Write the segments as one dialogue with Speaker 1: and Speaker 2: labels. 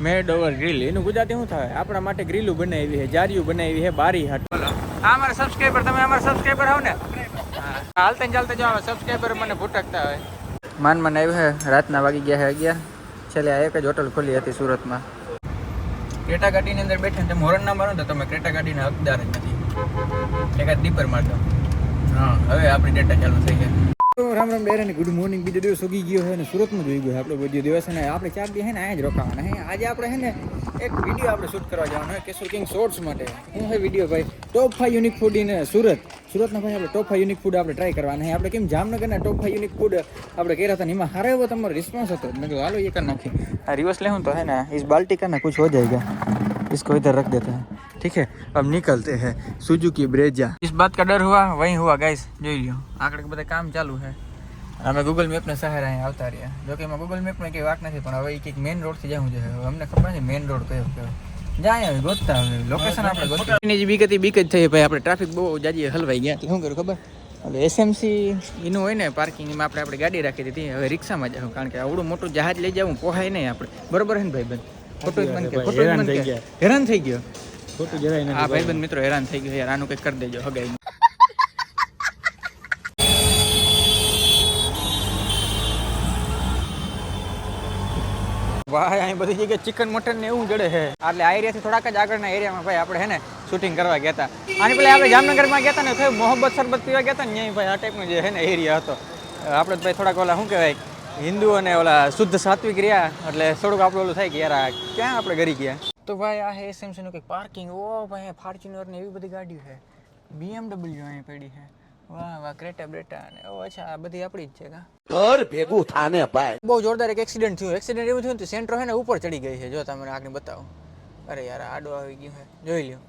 Speaker 1: મેડ over grill એનું ગુજરાતી શું થાય? આપણા માટે ગ્રીલું બનાવી છે જારિયું બનાવી છે બારી હટ. આ અમારા સબસ્ક્રાઈબર તમે અમારા સબસ્ક્રાઈબર આવો ને? હા. હાલતા ચાલતા જાઓ સબસ્ક્રાઈબર મને ભૂટકતા હોય. માન મને આવ્યું છે રાતના વાગી ગયા છે અગિયાર. છેલ્લે આ એક જ હોટલ ખોલી હતી સુરતમાં. ક્રેટા ગાડીની અંદર બેઠા તમે હોરન ના મારો તો તમે ક્રેટા ગાડીના હકદાર જ નથી. એકાદ દીપર મારતો હા. હવે આપણી ડેટા ચાલુ થઈ ગયા રામ રામ બેરા ને ગુડ મોર્નિંગ બીજો દિવસ ઉગી ગયો છે અને સુરતમાં જોઈ ગયો આપણે બીજો દિવસ ને આપણે ચાર દી છે ને અહીંયા જ રોકાવાના હે આજે આપણે છે ને એક વિડીયો આપણે શૂટ કરવા જવાનો હોય કેશોર કિંગ શોર્ટ્સ માટે હું છે વિડીયો ભાઈ top five unique food in Surat સુરતના ભાઈ આપણે ટોપ ફાઈવ યુનિક ફૂડ આપણે ટ્રાય કરવાના છે આપણે કેમ જામનગરના ટોપ ફાઈવ યુનિક ફૂડ આપણે કર્યા હતા ને એમાં સારો એવો તમારો રિસ્પોન્સ હતો મેં કીધું હાલો એ કરી નાખી આ રિવર્સ ले तो है ना इस बाल्टी का ना कुछ हो जाएगा इसको इधर रख देते हैं ठीक है अब निकलते हैं सुजुकी ब्रेजा इस बात का डर हुआ वही हुआ गाइस જોઈ લ્યો આકડે બધા કામ ચાલુ છે અમે ગૂગલ મેપના સહારે અહીંયા આવતા રહ્યા જો કે એમાં ગૂગલ મેપમાં કંઈ વાત નથી પણ હવે એ કંઈક મેઇન રોડથી જવું છે હવે અમને ખબર નથી મેઇન રોડ કયો કયો જાય હવે ગોતતા હવે લોકેશન આપણે ગોતતા એની જે બીક હતી બીક જ થઈ ભાઈ આપણે ટ્રાફિક બહુ જાજી હલવાઈ ગયા એટલે શું કર્યું ખબર એટલે એસએમસી એનું હોય ને પાર્કિંગમાં આપણે આપણે ગાડી રાખી દીધી હવે રિક્ષામાં જાઉં કારણ કે આવડું મોટું જહાજ લઈ જવું પોહાય નહીં આપણે બરોબર છે ને ભાઈ બંધ ખોટું જ મન કે ખોટું જ મન કે હેરાન થઈ ગયો
Speaker 2: ખોટું જરાય
Speaker 1: હા ભાઈ બંધ મિત્રો હેરાન થઈ ગયો યાર આનું કંઈક કરી દેજો હગાઈ ભાઈ અહીં બધી જગ્યાએ ચિકન મટન ને એવું જડે છે. એટલે આ એરિયાથી થોડાક જ આગળના એરિયામાં ભાઈ આપણે હે ને શૂટિંગ કરવા ગયા હતા. આની પેલા આપણે જામનગરમાં ગયા હતા ને થયું મોહબ્બત શરબત પીવા ગયા હતા ને ત્યાં ભાઈ આ ટાઈપનો જે છે ને એરિયા હતો. આપણે ભાઈ થોડાક ઓલા શું કહેવાય હિન્દુ અને ઓલા શુદ્ધ સાત્વિક રહ્યા એટલે થોડુંક આપણું ઓલું થાય કે યાર ક્યાં આપણે ગરી ગયા? તો ભાઈ આ હે એસએમસી કંઈક પાર્કિંગ ઓ ભાઈ ફોર્ચ્યુનર ને એવી બધી ગાડીઓ છે બીએમડબલ્યુ અહીં પડી છે વાહ વાહ ક્રેટા બ્રેટા અને ઓ અચ્છા આ બધી આપણી જ છે કા?
Speaker 3: ઘર ભેગું થાને ભાઈ.
Speaker 1: બહુ જોરદાર એક એક્સિડન્ટ થયું. એક્સિડન્ટ એવું થયું ને સેન્ટ્રો છે ને ઉપર ચડી ગઈ છે. જો તમને આગળ બતાવો. અરે યાર આડો આવી ગયું છે જોઈ લ્યો.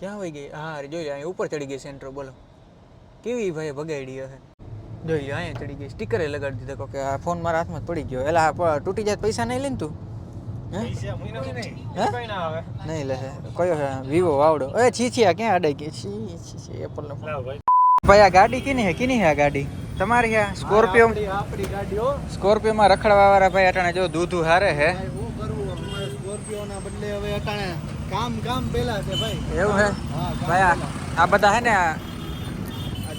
Speaker 1: ક્યાં આવી ગઈ? હા અરે જોઈ લ્યો અહીં ઉપર ચડી ગઈ સેન્ટ્રો બોલો. કેવી ભાઈ ભગાડી હશે જોઈ લ્યો અહીંયા ચડી ગઈ. સ્ટીકરે લગાડી દીધો કે આ ફોન મારા હાથમાં જ પડી ગયો. એલા આ તૂટી જાય પૈસા નહીં લે ને તું? હે હે? નહીં લે કયો છે વિવો વાવડો. એ છી છી આ ક્યાં અડાઈ ગઈ? છી છી એપલ નો ભાઈ. આ ગાડી કીની હે? કીની હે આ ગાડી? તમારી હે? સ્કોર્પિયો
Speaker 2: આપણી ગાડીઓ
Speaker 1: સ્કોર્પિયો માં રખડવા વાળા ભાઈ અટાણે જો દૂધું હારે હે.
Speaker 2: હું કરું? અમારે સ્કોર્પિયો ના બદલે હવે અટાણે કામ કામ પેલા છે ભાઈ.
Speaker 1: એવું હે? ભાઈ આ બધા હે ને આ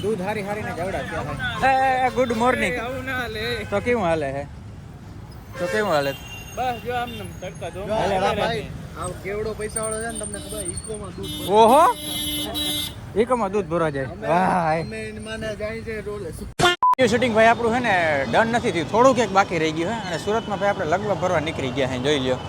Speaker 1: દૂધ હારી હારીને જવડા થયા હે ગુડ મોર્નિંગ.
Speaker 2: ના
Speaker 1: તો કેવું હાલે હે? તો કેવું હાલે?
Speaker 2: બસ જો આમ તડકા જો
Speaker 1: હાલે, વાહ,
Speaker 2: ભાઈ આ કેવડો પૈસા વાળો છે ને તમને ખબર ઇસ્કોમાં દૂધ.
Speaker 1: ઓહો! એકમાં દૂધ ભરવા જાય. વાહ
Speaker 2: અમે માને જાય છે રોલે.
Speaker 1: વીડિયો શૂટિંગ ભાઈ આપણું છે ને ડન નથી થયું. થોડુંક એક બાકી રહી ગયું હે. અને સુરતમાં ભાઈ આપણે લગભગ ભરવા નીકળી ગયા છે જોઈ લ્યો.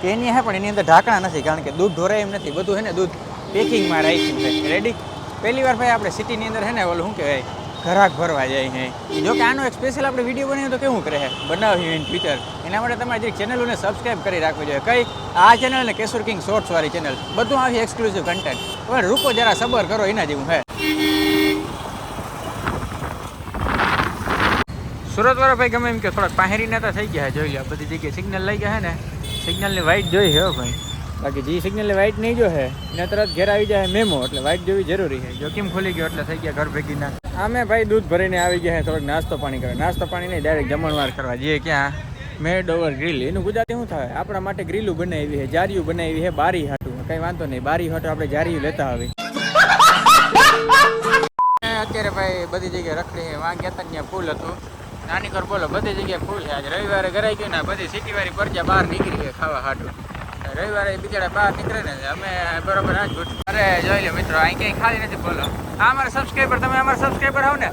Speaker 1: કે એની હે પણ એની અંદર ઢાંકણા નથી કારણ કે દૂધ ધોરાય એમ નથી. બધું છે ને દૂધ પેકિંગમાં રાખ્યું છે. રેડી પહેલી વાર ભાઈ આપણે સિટીની અંદર હે ને ઓલું શું કહેવાય? ઘરાક ભરવા જાય છે જો કે આનો એક સ્પેશિયલ આપણે વીડિયો બનાવ્યો તો કેવું કરે છે બનાવ્યું ઇન ફ્યુચર એના માટે તમારે જે ચેનલોને સબસ્ક્રાઈબ કરી રાખવી જોઈએ. કઈ? આ ચેનલ ને કેશોર કિંગ શોર્ટ્સ વાળી ચેનલ. બધું આવી એક્સક્લુઝિવ કન્ટેન્ટ હવે રૂકો જરા સબર કરો, એના જેવું હે. સુરત વાળા ભાઈ ગમે એમ કે થોડાક પાહેરી નેતા થઈ ગયા જોઈ લો બધી જગ્યાએ સિગ્નલ લઈ ગયા હે ને સિગ્નલની વાઇટ જોઈ હે ભાઈ. બાકી જે સિગ્નલની વાઇટ નહીં જો હે, એને તરત ઘેર આવી જાય મેમો એટલે વાઇટ જોવી જરૂરી છે જોખીમ ખોલી ગયો એટલે થઈ ગયા ઘર ભેગી ના. આમે ભાઈ દૂધ ભરીને આવી ગયા હે, થોડોક નાસ્તો પાણી કરે. નાસ્તો પાણી નહીં ડાયરેક્ટ જમણવાર કરવા. જઈએ ક્યાં મેડ ઓવર ગ્રીલ. એનું ગુજરાતી શું થાય? આપણા માટે ગ્રીલું બનાવી છે, જારિયું બનાવી છે, બારી હાટું. કઈ વાંધો નહીં, બારી હાટું આપણે જારિયું લેતા આવી અત્યારે ભાઈ બધી જગ્યાએ રખડી વાં ગયા ત્યાં ફૂલ હતું. નાની કર બોલો, બધી જગ્યાએ ફૂલ છે. આજે રવિવારે ઘરાઈ ગયું ને બધી સિટી વાળી પરજા બહાર નીકળી ગઈ ખાવા હાટું. રવિવારે બિચારા બહાર નીકળે ને, અમે બરોબર આ જોઈ લો મિત્રો, અહીં કંઈ ખાલી નથી બોલો. આ અમારા સબસ્ક્રાઈબર તમે અમારા સબસ્ક્રાઈબર આવો ને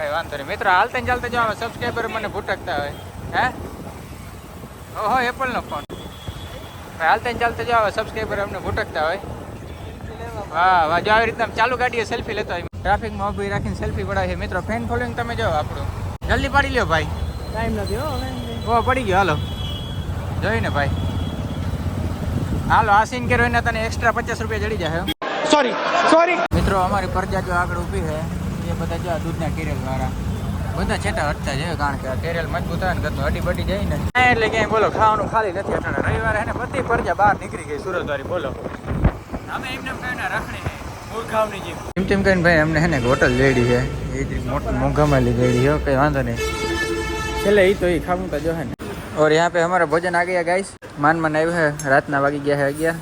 Speaker 1: કઈ વાંધો નહીં. મિત્રો હાલતા ને ચાલતા જવા સબસ્ક્રાઈબર મને ભૂટકતા હોય હે? ઓહો એપલનો ફોન હાલ હાલતા ને ચાલતા જાઓ સબસ્ક્રાઈબર અમને ભૂટકતા હોય. હા વાહ જો આવી રીતના ચાલુ ગાડીએ સેલ્ફી લેતો હોય. ટ્રાફિકમાં ઊભી રાખીને સેલ્ફી પડાવે છે મિત્રો ફેન ફોલોઈંગ તમે જો આપણું. જલ્દી પાડી લ્યો ભાઈ.
Speaker 2: ટાઈમ નથી હો હવે
Speaker 1: ઓ પડી ગયો હાલો. જોઈને ભાઈ. હાલો આ સીન કર્યો એને તને એક્સ્ટ્રા પચાસ રૂપિયા જડી જાય
Speaker 2: સોરી સોરી
Speaker 1: મિત્રો અમારી ફરજા જો આગળ ઊભી છે છે, બધા જો દૂધના કેરેલ વાળા. બધા છેટા હટતા જાય, કારણ કે કેરેલ મજબૂત આવે ને ઘરનું અડી બટી જાય ને. એટલે ક્યાંય બોલો, ખાવાનું ખાલી નથી અટાણે રવિવારે એને બધી પરજા બહાર નીકળી ગઈ સુરત સુરતવારી બોલો. અમે એમને કહીને રાખણી એમ તેમ કરીને ભાઈ, અમને હેને હોટલ લેડી છે. એ જ મોટું મોંઘામાં લેડી હો, કંઈ વાંધો નહીં. છેલ્લે એ તો એ ખાવું તો જો હે ને. ઓર યહાં પે હમારા ભોજન આ ગયા, ગાઈસ. માન માન આવ્યું હે, રાતના વાગી ગયા હે અગિયાર.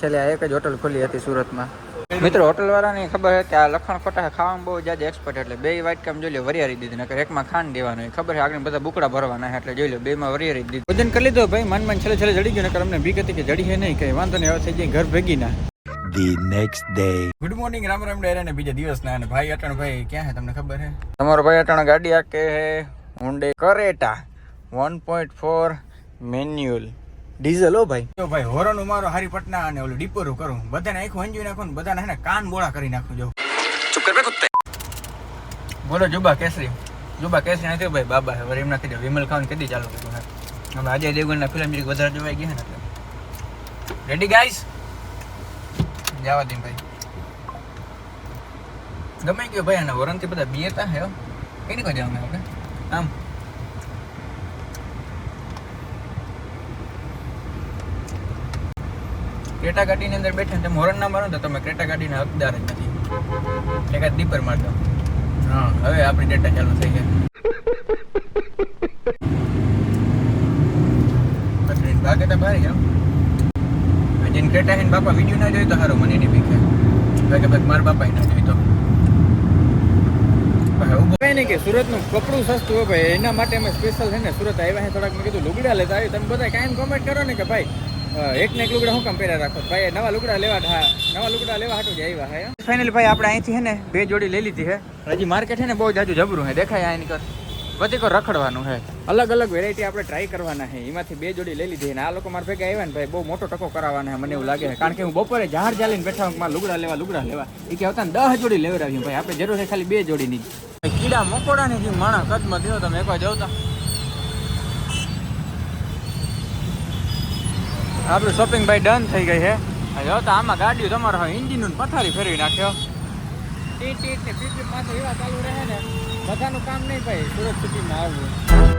Speaker 1: છેલ્લે આ એક જ હોટલ ખોલી હતી સુરતમાં. મિત્રો હોટલ વાળાની ખબર છે કે આ લખણ ખોટા ખાવામાં બહુ જાજે એક્સપર્ટ એટલે બે વાઇટ કામ જોઈ લો વરિયારી દીધી નકર એકમાં ખાંડ દેવાનું ખબર છે આગળ બધા બુકડા ભરવાના એટલે જોઈ લો બેમાં વરિયારી દીધી. ભોજન કરી લીધો ભાઈ મન મન છેલ્લે છેલ્લે જડી ગયું નકર અમને બીક હતી કે જડી છે નહીં કઈ વાંધો નહીં હવે થઈ જાય ઘર ભેગી ના
Speaker 3: The next day.
Speaker 1: Good morning Ram Ram Dera ને બીજા દિવસના અને ભાઈ અટણ ભાઈ ક્યાં છે તમને ખબર છે? તમારો ભાઈ અટણ ગાડી કે હે હુન્ડે કરેટા 1.4 મેન્યુઅલ ડીઝલ હો ભાઈ. જો ભાઈ હોરન મારો હારી પટના અને ઓલું ડીપોરું કરું. બધાને આંખું અંજી નાખું બધાને હે કાન બોળા કરી નાખું જો. ચૂપ કર બે કુત્તે બોલો જુબા કેસરી. જુબા કેસરી નથી ભાઈ બાબા હવે એમના એમ નાખી વિમલ ખાન કદી ચાલુ કર્યું હે. હમણાં અજય દેવગણના ફિલ્મ જરીક વધારે જોવાઈ ગયા ને રેડી ગાઈસ જવા દે ભાઈ. ગમે ગયો ભાઈ અને વરણથી બધા બીએતા હે હો. કઈ નહીં કોઈ જવાનું આપણે આમ. ક્રેટા ગાડીની અંદર બેઠા ને તમે હોરન ના મારો ને તો તમે ક્રેટા ગાડીના હકદાર જ નથી. એકાદ દીપર મારતો. હા. હવે આપણી ડેટા ચાલુ થઈ ગયા ભાગે તો બહાર ગયા જેને ક્રેટા હેન બાપા વીડિયો ના જોઈ તો સારું મને એની ભીખે. ભાગે ભાઈ મારા બાપા ના જોઈ તો. કઈ નહીં કે સુરતનું કપડું સસ્તું હોય ભાઈ એના માટે અમે સ્પેશિયલ છે ને સુરત આવ્યા છે થોડાક મેં કીધું લુગડા લેતા આવી તમે બધા કાયમ કોમેન્ટ કરો ને કે ભાઈ એક ને એક લુગડા હું કેમ પહેર્યા રાખો? ભાઈ નવા લુગડા લેવા હા, નવા લુગડા લેવા હાટું જ આવ્યા હે ફાઇનલી ભાઈ, આપણે અહીંથી ને બે જોડી લઈ લીધી હે. હજી માર્કેટ છે ને બહુ જાજુ જબરું છે દેખાય આની કર વધી કો રખડવાનું હે. અલગ અલગ વેરાયટી આપણે ટ્રાય કરવાના હે. એમાંથી બે જોડી લઈ લીધી આ લોકો મારા ભેગા આવ્યા ને ભાઈ, બહુ મોટો ટકો કરાવવાના છે મને એવું લાગે કારણ કે હું બપોરે જહાર ચાલીને બેઠા હું મારા લુગડા લેવા લુગડા લેવા. એ કે આવતા દસ જોડી લેવડાવ્યું ભાઈ. આપણે જરૂર છે ખાલી બે જોડીની. કીડા મકોડા ને જે માણસ કદમાં થયો, તમે એકવાર જાવ આપણું શોપિંગ ભાઈ ડન થઈ ગઈ છે. જો તો આમાં ગાડીઓ તમારો ઇન્જિનનું પથારી ફેરવી નાખ્યો. ટીટ ટીટ ને પીપ પાછળ એવા ચાલુ રહે ને. બધાનું કામ નહીં ભાઈ, સુરત સિટીમાં આવવું